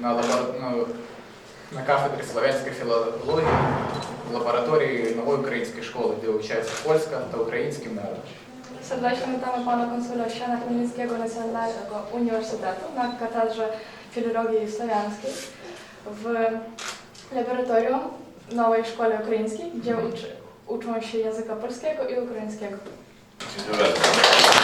на, лабора- ну, на кафедрі слов'янської філології в лабораторії нової української школи, де вивчається польська та український мови. Serdecznie witamy pana konsula Siana Chmielnickiego Nacjonalnego Uniwersytetu na katedrze Filologii Słowiańskiej w laboratorium Nowej Szkoły Ukraińskiej, gdzie uczy, uczą się języka polskiego i ukraińskiego. Dziękuję bardzo.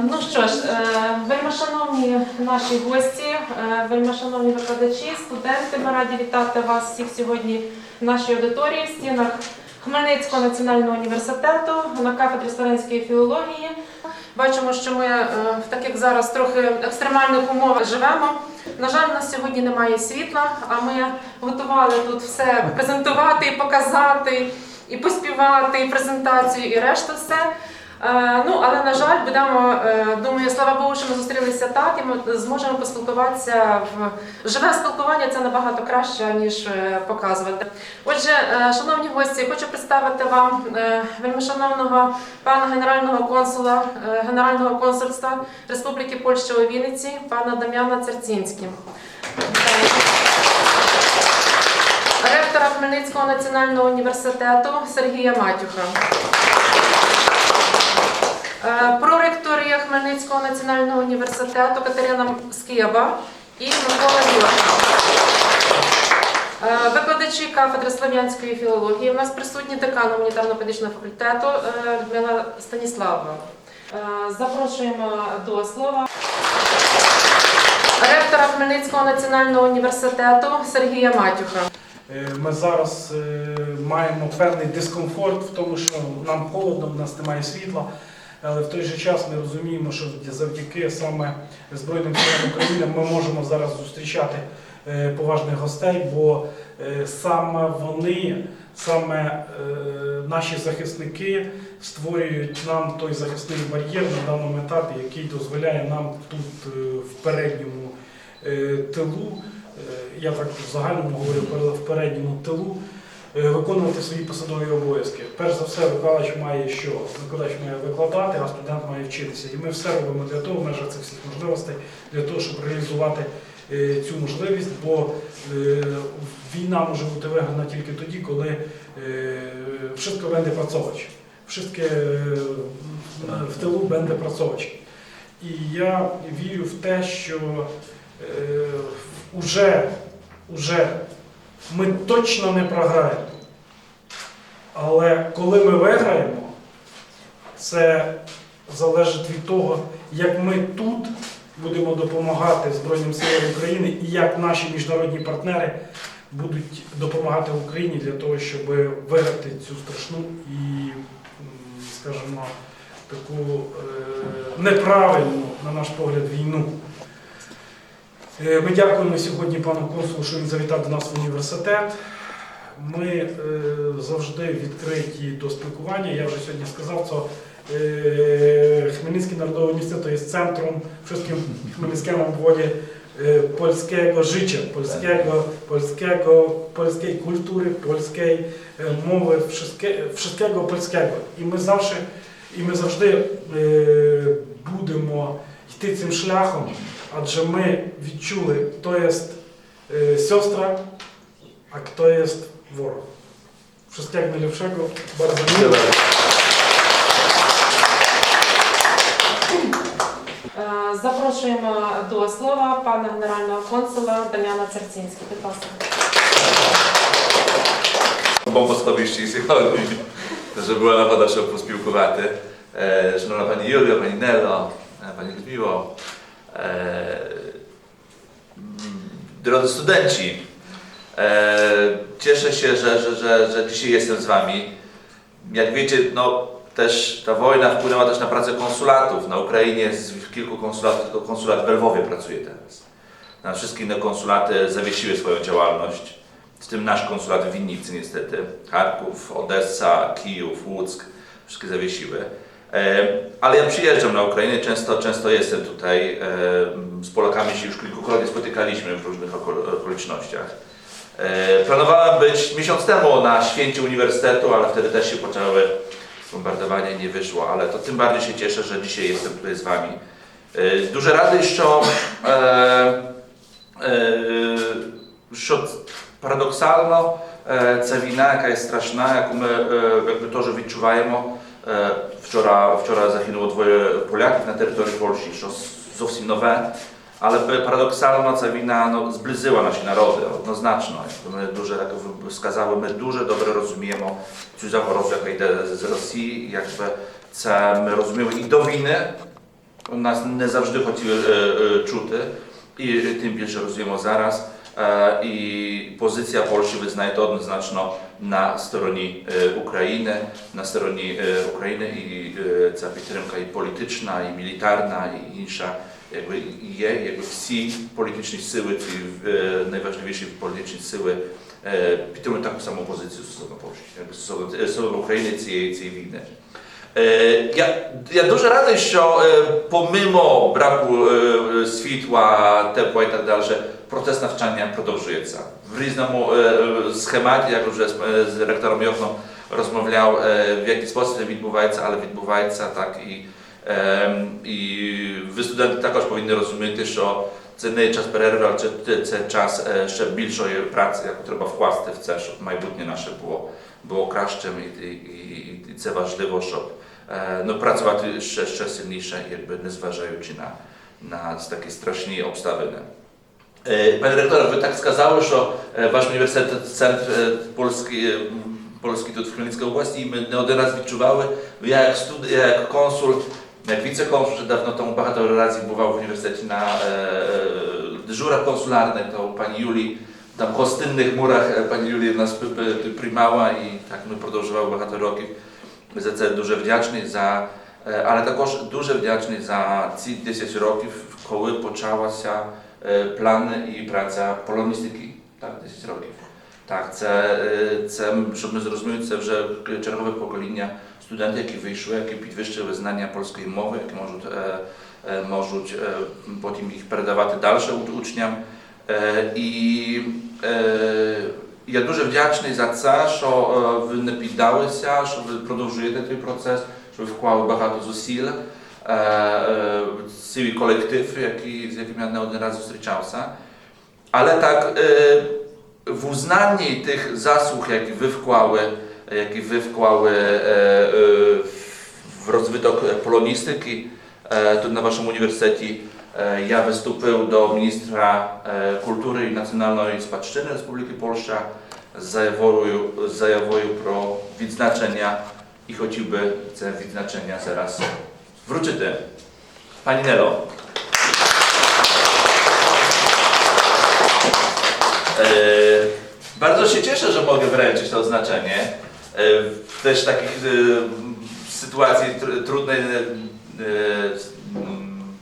Ну що ж, е, вельмишановні наші гості, е, вельмишановні викладачі, студенти, ми раді вітати вас всіх сьогодні в нашій аудиторії в стінах Хмельницького національного університету на кафедрі словенської філології. Бачимо, що ми е, в таких зараз трохи екстремальних умовах живемо. На жаль, у нас сьогодні немає світла, а ми готували тут все презентувати, і показати, і поспівати, і презентацію, і решту все. Е, Ну, але на жаль, будемо, е, думаю, слава Богу, що ми зустрілися так, і ми зможемо поспілкуватися в живе спілкування це набагато краще, ніж е, показувати. Отже, шановні гості, хочу представити вам е, вельмишановного пана генерального консула Генерального консульства Республіки Польща у Вінниці, пана Дам'яна Церцінський. Ректора Хмельницького національного університету Сергія Матюха. Е, Проректорія Хмельницького національного університету Катерина Скієва і Микола Юрка. Е, Викладачі кафедри слов'янської філології. У нас присутні декан гуманітарно-педагогічного факультету е, Людмила Станіславова. Запрошуємо до слова ректора Хмельницького національного університету Сергія Матюха. Ми зараз маємо певний дискомфорт в тому, що нам холодно, в нас немає світла. Але в той же час ми розуміємо, що завдяки саме Збройним силам України ми можемо зараз зустрічати е, поважних гостей, бо е, саме вони, саме е, наші захисники створюють нам той захисний бар'єр на даному етапі, який дозволяє нам тут в передньому тилу я так в загальному говорю в передньому тилу, виконувати свої посадові обов'язки. Перш за все, викладач має що? Викладач має викладати, а студент має вчитися. І ми все робимо для того, в межах цих всіх можливостей, для того, щоб реалізувати е, цю можливість, бо е, війна може бути виграна тільки тоді, коли е, wszystko będzie pracować. Wszystkie е, в тилу буде працьовувати. І я вірю в те, що е, уже, уже ми точно не програємо. Але коли ми виграємо, це залежить від того, як ми тут будемо допомагати Збройним силам України і як наші міжнародні партнери будуть допомагати Україні для того, щоб виграти цю страшну і, скажімо, таку е, неправильну, на наш погляд, війну. Е, Ми дякуємо сьогодні пану консулу, що він завітав до нас в університет. Ми е, завжди відкриті до спілкування. Я вже сьогодні сказав, що е, Хмельницький народовий університет є центром wszystkim хмельницькому обводі польського життя, польського, польського, польської культури, польської е, мови, wszystkie- wszystkiego польського. І ми завжди, і ми завжди будемо йти цим шляхом, адже ми відчули, хто є е, сестра, a kto jest ворог. Bardzo miło. bardzo. Е, Запрошуємо до слова пана генерального консула Дам'яна Церцінського. Будь ласка. Posłowiści сьогодні. Że była nagода, щоб поспілкувати. Е, Шановна пані Юлія, пані Нело, е, пані Людмило, м, drodzy studenci, e, cieszę się, że, że, że, że dzisiaj jestem z Wami. Jak wiecie, no, też ta wojna wpłynęła też na pracę konsulatów. Na Ukrainie jest kilku konsulatów, tylko konsulat w Lwowie pracuje teraz. Na wszystkie inne konsulaty zawiesiły swoją działalność. W tym nasz konsulat w Winnicy niestety. Charków, Odessa, Kijów, Łuck. Wszystkie zawiesiły. E, Ale ja przyjeżdżam na Ukrainę, często, często jestem tutaj. e, Z Polakami się już kilkukrotnie spotykaliśmy w różnych oko- okolicznościach. E, Planowałem być miesiąc temu na święcie uniwersytetu, ale wtedy też się poczęły bombardowania i nie wyszło, ale to tym bardziej się cieszę, że dzisiaj jestem tutaj z Wami Е, Дуже радий, що, е, е, що парадоксально е, ця війна, яка є страшна, яку ми е, якби теж відчуваємо. Е, Вчора, вчора загинуло двоє поляків на території Польщі, що зовсім нове. Але парадоксально ця війна no, zbliżyła наші народи однозначно. Якби Ми дуже, як ви сказали, ми дуже добре розуміємо цю загрозу, яка йде з Росії. Якби це ми розуміємо і до війни. Нас не завжди хотіли е, е, чути, і тим більше розуміємо зараз. Е, і позиція Польщі, ви знаєте, однозначно на стороні е, України, на стороні е, України і е, ця підтримка і політична, і мілітарна, і інша якби є, якби всі політичні сили, ці е, найважливіші політичні сили е, підтримують таку саму позицію стосовно Польщі, якби стосовно, е, стосовно України цієї, цієї війни. Е, я, я дуже радий, що е, помимо braku e, światła, ciepła i tak dalej, proces навчання продовжується. В різному е, е, схематі, як вже з, е, з ректором Йохном розмовляв, е, в який спосіб це відбувається, але відбувається так і, е, і ви студенти також повинні розуміти, що це не час перерви, але це, це час е, ще більшої праці, яку треба вкласти в це, щоб майбутнє наше було, було кращим і, і, і, і це важливо, щоб е, ну, працювати ще, ще сильніше, якби не зважаючи на, на такі страшні обставини. Е, Panie rektorze, wy tak сказали, що е, ваш університет це центр е, польський, е, м, польський тут в Хмельницькій області, і ми не один раз відчували. Я як, студ... я як консул, як віце-консул, вже давно тому багато разів бував в університеті на е, е, dyżurach konsularnych, to pani Julii, tam gostynnych murach e, pani Julii nas p- p- приймала і так ми продовжували багато років. За це дуже вдячний, за, е, але також дуже вдячний за ці 10 років, коли почалася е, план і праця полоністики. Так, 10 років. Так, це, е, це, щоб ми зрозуміли, це вже чергове покоління студентів, які вийшли, які підвищили знання польської мови, які можуть, е, е, можуть е, потім їх передавати далі уч- учням. Е, І е, я дуже вдячний за це, що е, ви не піддалися, що ви продовжуєте цей процес, що ви вклали багато зусиль. Е, е, Цілий колектив, який, з яким я не один раз зустрічався. Але так, е, w uznanні тих заслуг, які ви вклали, які ви вклали е, е, в розвиток полоністики е, тут на вашому університеті, е, я виступив до міністра Wróczyty. Pani Nelo. E, bardzo się cieszę, że mogę wręczyć to odznaczenie. E, też takich e, sytuacji trudnej, mm,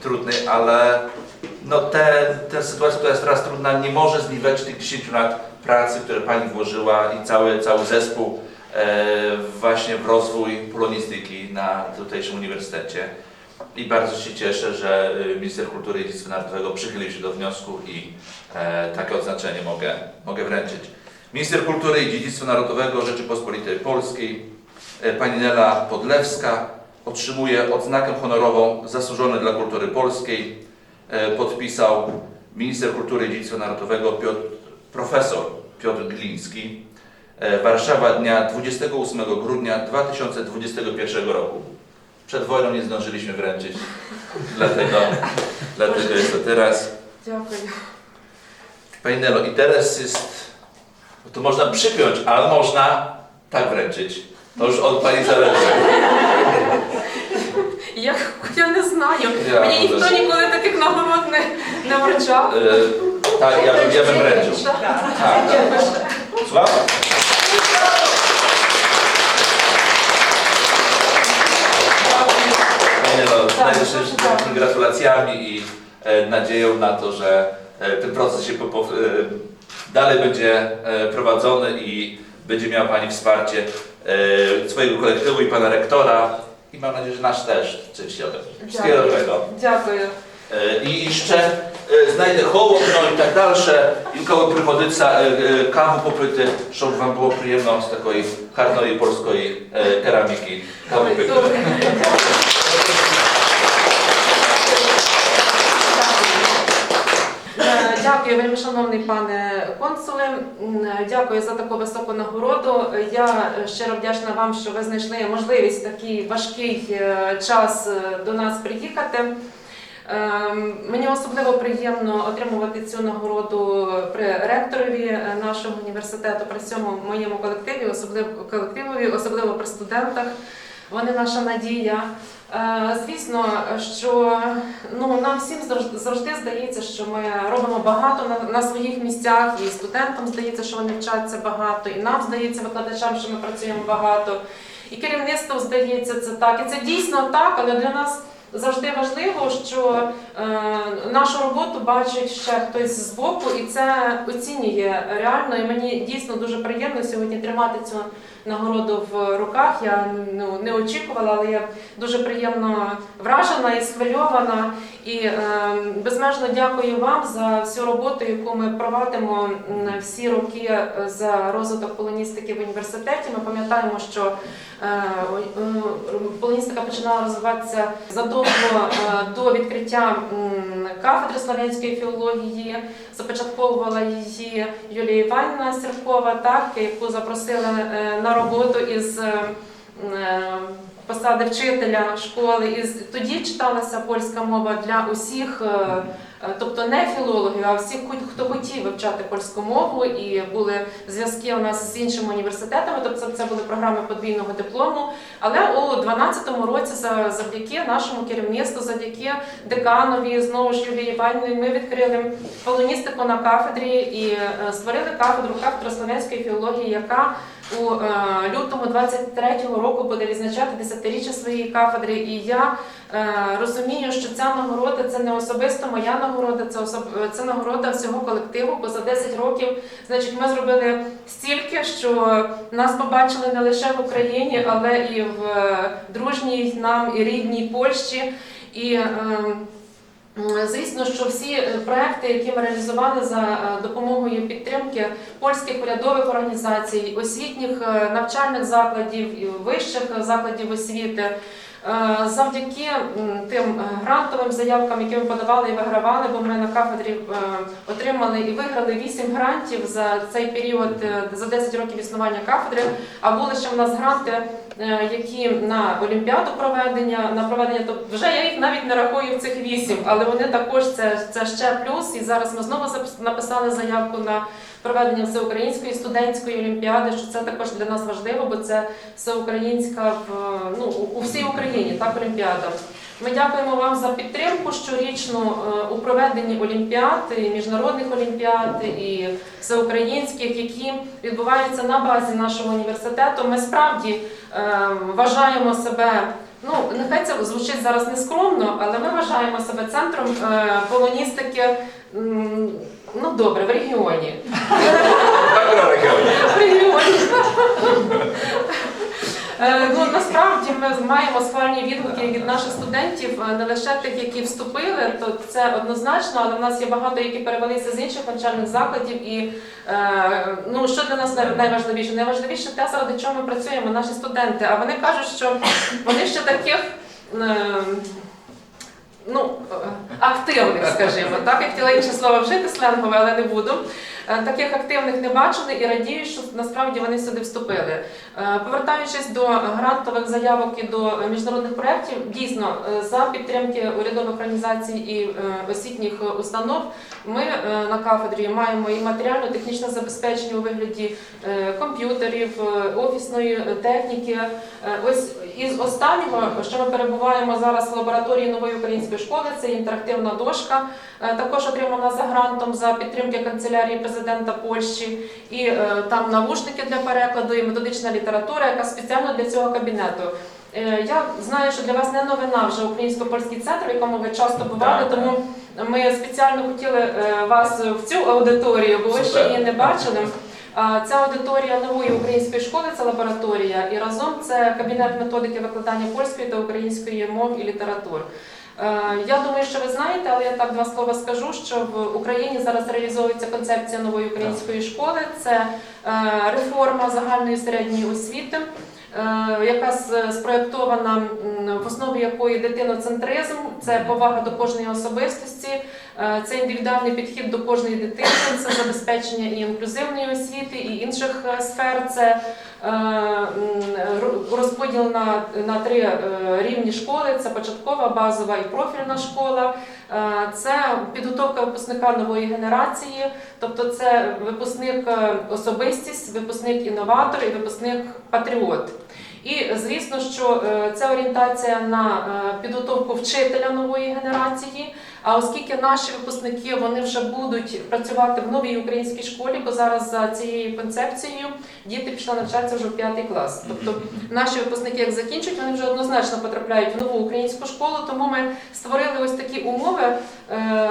trudnej, ale no te, te sytuacja, która jest teraz trudna, nie może zniweczyć tych 10 lat pracy, które Pani włożyła i cały, cały zespół właśnie w rozwój polonistyki na tutejszym uniwersytecie. I bardzo się cieszę, że y, Minister Kultury i Dziedzictwa Narodowego przychylił się do wniosku i e, takie odznaczenie mogę, mogę wręczyć. Minister Kultury i Dziedzictwa Narodowego Rzeczypospolitej Polskiej, e, pani Nela Podlewska, otrzymuje odznakę honorową Zasłużony dla Kultury Polskiej. E, podpisał Minister Kultury i Dziedzictwa Narodowego Piotr, profesor Piotr Gliński. E, Warszawa dnia 28 grudnia 2021 roku. Przed wojną nie zdążyliśmy wręczyć, dlatego, dlatego jest to teraz. Дякую. Pani Nelo, i teraz jest, bo to można przypiąć, ale można tak wręczyć. To już od Pani zależy. Я, я не знаю. Я Мені ніхто теж. ніколи таких нагород не, не вручав. E, tak, ja bym, ja bym wręczył. Tak, tak. Słucham? Pani Nelo, znajdę się z takimi gratulacjami i e, nadzieją na to, że e, ten proces się po, po, e, dalej będzie e, prowadzony i będzie miała Pani wsparcie e, swojego kolektywu i Pana rektora i mam nadzieję, że nasz też częściowo. Wszystkiego Dziękuję. dobrego. Дякую. E, I jeszcze e, Знайте холодно і так далі, і u kogo przychodyca kawu popyty, żeby wam było przyjemno z takiej harnej polskiej keramiki kawy pyty. Дякую, вельми шановний пане консуле. Дякую за таку високу нагороду. Я щиро вдячна вам, що ви знайшли можливість такий важкий е, час е, до нас приїхати. Ем, Мені особливо приємно отримувати цю нагороду при ректорові е, нашого університету, при всьому моєму колективі, особливо колективові, особливо при студентах. Вони наша надія. Е, Звісно, що ну нам всім завж- завжди здається, що ми робимо багато на, на своїх місцях, і студентам здається, що вони вчаться багато, і нам здається, викладачам, що ми працюємо багато. І керівництво здається це так. І це дійсно так, але для нас завжди важливо, що е, нашу роботу бачить ще хтось збоку, і це оцінює реально. І мені дійсно дуже приємно сьогодні тримати цю нагороду в руках. Я ну, не очікувала, але я дуже приємно вражена і схвильована. І е, безмежно дякую вам за всю роботу, яку ми провадимо м, всі роки е, за розвиток полоністики в університеті. Ми пам'ятаємо, що е, е, полоністика починала розвиватися задовго е, до відкриття м, кафедри славянської філології. Започатковувала її Юлія Іванівна Сіркова, так, яку запросили е, на роботу із е, е, посади вчителя школи. І тоді читалася польська мова для усіх, тобто не філологів, а всіх, хо- хто хотів вивчати польську мову, і були зв'язки у нас з іншими університетами, тобто це були програми подвійного диплому. Але у 2012 році за- завдяки нашому керівництву, завдяки деканові, знову ж Юлії Іванівні, ми відкрили полоністику на кафедрі і е, створили кафедру кафедру слов'янської філології, яка у е, лютому 23-го року буде відзначати 10-річчя своєї кафедри. І я е, розумію, що ця нагорода це не особисто моя нагорода, це особ... це нагорода всього колективу. Бо за 10 років, значить, ми зробили стільки, що нас побачили не лише в Україні, але і в е, дружній нам і рідній Польщі. І е, Звісно, що всі е, проекти, які ми реалізували за е, допомогою підтримки польських урядових організацій, освітніх е, навчальних закладів, вищих закладів освіти, е, завдяки тим е, грантовим заявкам, які ми подавали і вигравали, бо ми на кафедрі е, отримали і виграли 8 грантів за цей період, е, за 10 років існування кафедри. А були ще в нас гранти, е, які на олімпіаду проведення, на проведення, то вже я їх навіть не рахую в цих 8, але вони також це, це ще плюс. І зараз ми знову написали заявку на проведення всеукраїнської студентської олімпіади, що це також для нас важливо, бо це всеукраїнська ну у- всій Україні, так олімпіада. Ми дякуємо вам за підтримку щорічну е, у проведенні олімпіад, і міжнародних олімпіад і всеукраїнських, які відбуваються на базі нашого університету. Ми справді е, вважаємо себе. Ну, нехай це звучить зараз нескромно, але ми вважаємо себе центром е, полоністики. Ну добре, в регіоні. В регіоні. Е, Ну, насправді ми маємо схвальні відгуки від наших студентів, е, не лише тих, які вступили, то це однозначно, але в нас є багато, які перевелися з інших навчальних закладів. І е, ну, що для нас найважливіше? Найважливіше те, заради чого ми працюємо, наші студенти. А вони кажуть, що вони ще таких. Ну, е, активних, скажімо, так, я хотіла інше слово вжити сленгове, але не буду. Е, Таких активних не бачили і радію, що насправді вони сюди вступили. Е, Повертаючись до грантових заявок і до міжнародних проєктів, дійсно е, за підтримки урядових організацій і освітніх установ ми на кафедрі маємо і матеріально-технічне забезпечення у вигляді комп'ютерів, офісної техніки. Ось із останнього, що ми перебуваємо зараз в лабораторії нової української школи, це інтерактивна дошка, також отримана за грантом за підтримки канцелярії президента Польщі, і е, там навушники для перекладу, і методична література, яка спеціально для цього кабінету. Е, Я знаю, що для вас не новина вже українсько-польський центр, в якому ви часто бували, тому ми спеціально хотіли е, вас в цю аудиторію, бо ви ще її не бачили. Ця аудиторія нової української школи, це лабораторія, і разом це кабінет методики викладання польської та української мов і літератур. Е, Я думаю, що ви знаєте, але я так два слова скажу, що в Україні зараз реалізовується концепція нової української школи. Це е, реформа загальної середньої освіти, е, яка спроєктована, в основі якої дитиноцентризм, це повага до кожної особистості, Це індивідуальний підхід до кожної дитини, це забезпечення і інклюзивної освіти, і інших е, сфер. Це е, розподіл на, на три е, рівні школи: це початкова, базова і профільна школа. Е, Це підготовка випускника нової генерації, тобто це випускник е, особистість, випускник інноватор і випускник патріот. І звісно, що е, це орієнтація на е, підготовку вчителя нової генерації. А оскільки наші випускники вони вже будуть працювати в новій українській школі, бо зараз за цією концепцією діти пішли навчатися вже в п'ятий клас. Тобто наші випускники, як закінчать, вони вже однозначно потрапляють в нову українську школу. Тому ми створили ось такі умови, е, е,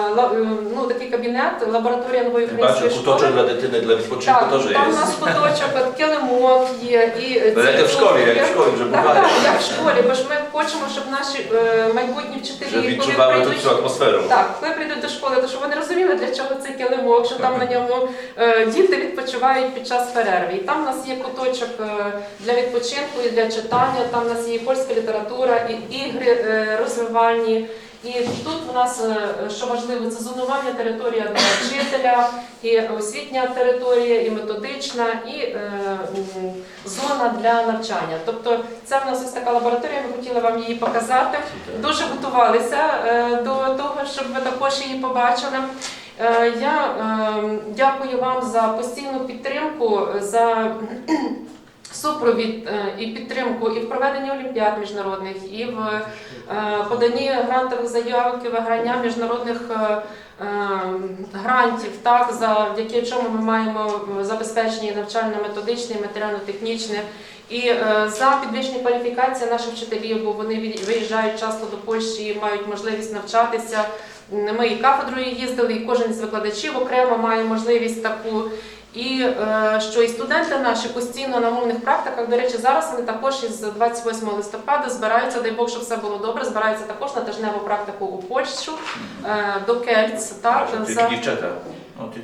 ну такий кабінет, лабораторія нової української школи. kutочek dla dytyny, dla відпочинку теж там у нас куточок, килимок є і в школі, як в школі вже буває. так, як в школі, бо ж ми хочемо, щоб наші е, майбутні вчителі, коли відчували тут прийдуть, цю атмосферу. так, коли прийдуть до школи, то щоб вони розуміли, для чого цей килимок, що там на ньому е, діти відпочивають під час перерви. І там у нас є куточок е, для відпочинку і для читання. Там у нас є і польська література, і ігри е, розвивальні. І тут у нас, е, що важливо, це зонування територія для вчителя, і освітня територія, і методична, і е, зона для навчання. Тобто це в нас ось така лабораторія, ми хотіли вам її показати. Дуже готувалися е, до того, щоб ви також її побачили. Е, Я е, дякую вам за постійну підтримку, за супровід е, і підтримку і в проведенні олімпіад міжнародних, і в е, поданні грантових заявок і виграння міжнародних е, грантів, так завдяки чому ми маємо забезпечення навчально-методичне, матеріально-технічне. І за підвищення кваліфікації наших вчителів, бо вони виїжджають часто до Польщі і мають можливість навчатися. Ми і кафедрою їздили, і кожен з викладачів окремо має можливість таку. І е, що і студенти наші постійно на мовних практиках, до речі, зараз вони також із 28 листопада збираються, дай Бог, щоб все було добре, збираються також на тижневу практику у Польщу е, до Кельц. Так, за- дівчата.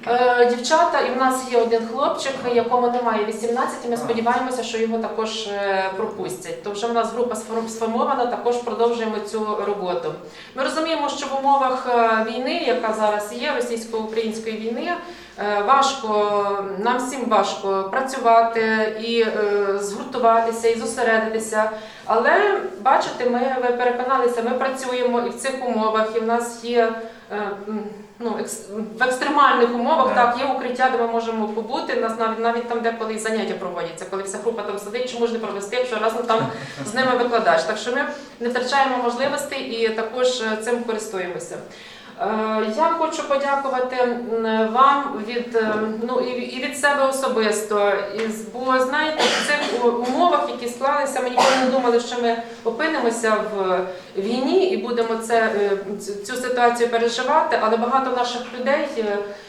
Е, Дівчата, і в нас є один хлопчик, якому немає 18, і ми сподіваємося, що його також е, пропустять. То вже в нас група сформ- сформована, також продовжуємо цю роботу. Ми розуміємо, що в умовах е, війни, яка зараз є, російсько-української війни, е, важко, нам всім важко працювати і е, згуртуватися, і зосередитися. Але бачите, ми ви переконалися, ми працюємо і в цих умовах, і в нас є. е, м, Ну, екс- в екстремальних умовах Так. так є укриття, де ми можемо побути. У нас навіть навіть там деколи і заняття проводяться, коли вся група там сидить, чому ж не провести, якщо разом там з ними викладач. Так що ми не втрачаємо можливостей і також е, цим користуємося. Е, Я хочу подякувати вам від е, ну і від себе особисто. Бо знаєте, в цих умовах, які склалися, ми ніколи не думали, що ми опинимося в війні і будемо це е, цю ситуацію переживати. Але багато наших людей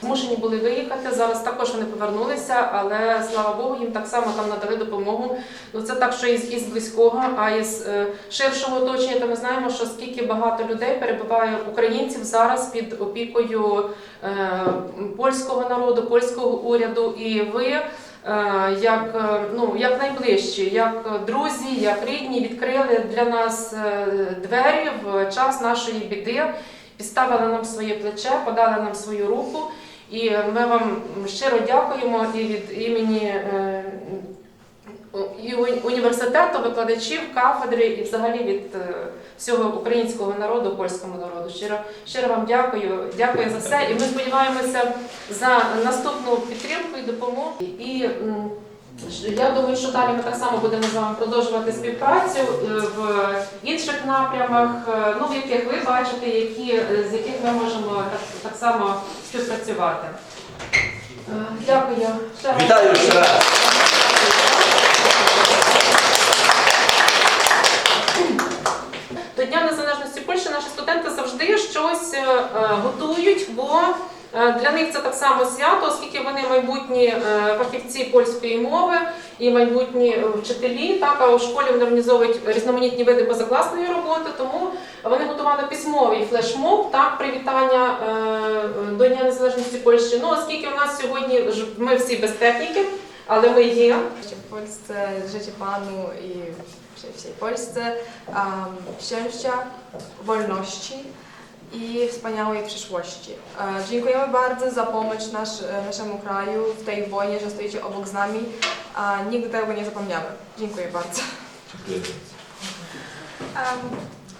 змушені були виїхати. Зараз також вони повернулися, але слава Богу, їм так само там надали допомогу. Ну це так, що із, із близького, а із ширшого оточення, то ми знаємо, що скільки багато людей перебуває українців зараз під опікою е, польського народу, польського уряду, і ви. е, Як е, ну як найближчі, як друзі, як рідні відкрили для нас двері в час нашої біди, підставили нам своє плече, подали нам свою руку, і ми вам щиро дякуємо і від імені і університету, викладачів, кафедри і взагалі від е, всього українського народу, польському народу. Щиро, щиро вам дякую. Дякую за все. І ми сподіваємося за наступну підтримку і допомогу. І я думаю, що далі ми так само будемо з вами продовжувати співпрацю е, в інших напрямах, е, ну в яких ви бачите, які з яких ми можемо так, так само співпрацювати. Дякую. Ще. Вітаю ще раз. До Дня Незалежності Польщі наші студенти завжди щось е, е, готують, бо е, для них це так само свято, оскільки вони майбутні фахівці польської мови і майбутні вчителі. Так, а у школі вони організовують різноманітні види позакласної роботи, тому вони готували письмовий флешмоб, так, привітання до Дня Незалежності Польщі. Ну, оскільки у нас сьогодні ми всі без техніки, але ми є. w Polsce, życie Panu i w всej Polsce, um, szczęścia, wolności i wspaniałej przyszłości. E, Dziękujemy bardzo za pomoc nasz, e, naszemu kraju w tej wojnie, że stoicie obok z nami. A nigdy tego nie zapomniamy. Dziękuję bardzo. Dziękuję. Ем,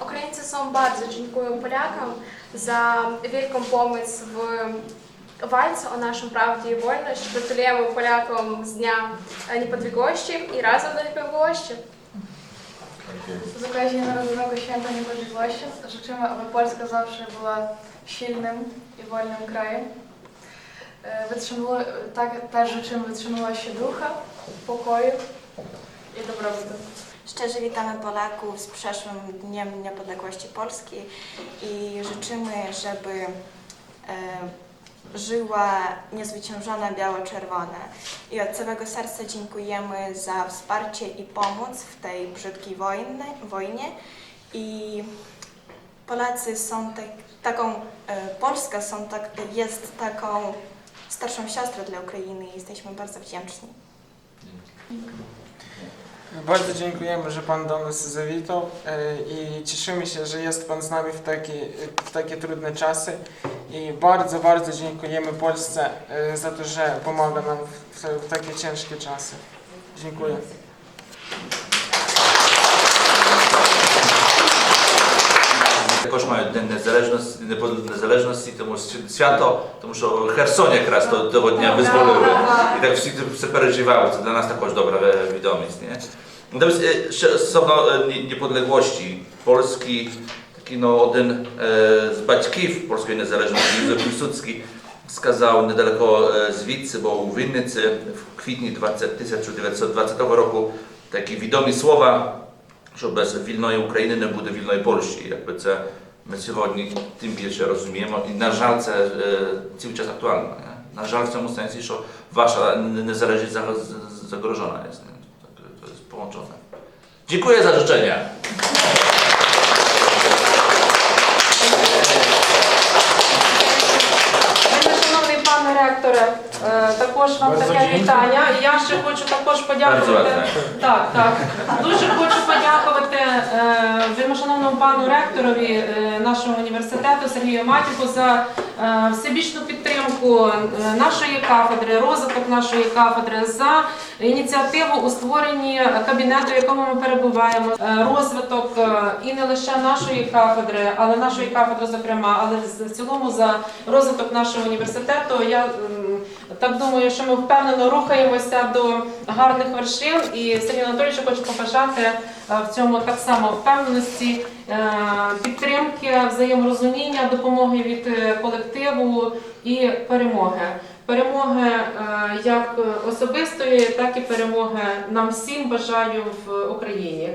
Українці są bardzo dziękują Polakам za wielką pomoc w walce o naszą prawdę i wolność. Gratulujemy Polakom z Dnia Niepodległości i razem do niepodległości. Z okazji Narodowego Święta Niepodległości życzymy, aby Polska zawsze była silnym i wolnym krajem. E, Wytrzymała, tak też życzymy wytrzymywać się ducha, pokoju i dobrobytu. Szczerze witamy Polaków z przeszłym Dniem Niepodległości Polski i życzymy, żeby e, żyła niezwyciężona biało-czerwona. I od całego serca dziękujemy za wsparcie i pomoc w tej brzydkiej wojny, wojnie. I Polacy są tak, taką, e, Polska są tak, jest taką starszą siostrą dla Ukrainy i jesteśmy bardzo wdzięczni. Bardzo dziękujemy, że Pan do nas zawitał e, i cieszymy się, że jest Pan z nami w takie, w takie trudne czasy i bardzo, bardzo dziękujemy Polsce e, za to, że pomaga nam w, w takie ciężkie czasy. Dziękuję. Також мають День Незалежності, Непод- Незалежності, тому що свято, тому що Херсон якраз то- того дня визволили. І так всі це переживали, це для нас також добра е, відомість. Nie? Natomiast e, ще стосовно е, ні- niepodległości Polski, taki no, один e, z батьків польської незалежності, Józef Piłsudski, сказав недалеко е, звідси, бо у Вінниці в квітні 20, 1920 року такі відомі слова, що без вільної України не буде вільної Польщі. Якби це ми сьогодні тим більше розуміємо. І, на жаль, це е, цілий час актуально. Nie? На жаль, в цьому сенсі, що ваша незалежність за- за- загрожена jest. Nie? Tak, To jest połączone. Dziękuję za życzenia. Вельми Шановний пане ректоре, е, також вам таке вітання. І я ще хочу також подякувати. Так, так. Дуже хочу подякувати е, вельмишановному пану ректорові е, нашого університету Сергію Матіку за е, всебічну підтримку е, нашої кафедри, розвиток нашої кафедри, за ініціативу у створенні кабінету, в якому ми перебуваємо, е, розвиток е, і не лише нашої кафедри, але нашої кафедри, зокрема, але з- в цілому за розвиток нашого університету. Я м, так думаю, що ми впевнено рухаємося до гарних вершин. І Сергій Анатолійович хочу побажати е, в цьому так само впевненості, е, підтримки, взаєморозуміння, допомоги від е, колективу і перемоги. Перемоги як особистої, так і перемоги нам всім бажаю в Україні.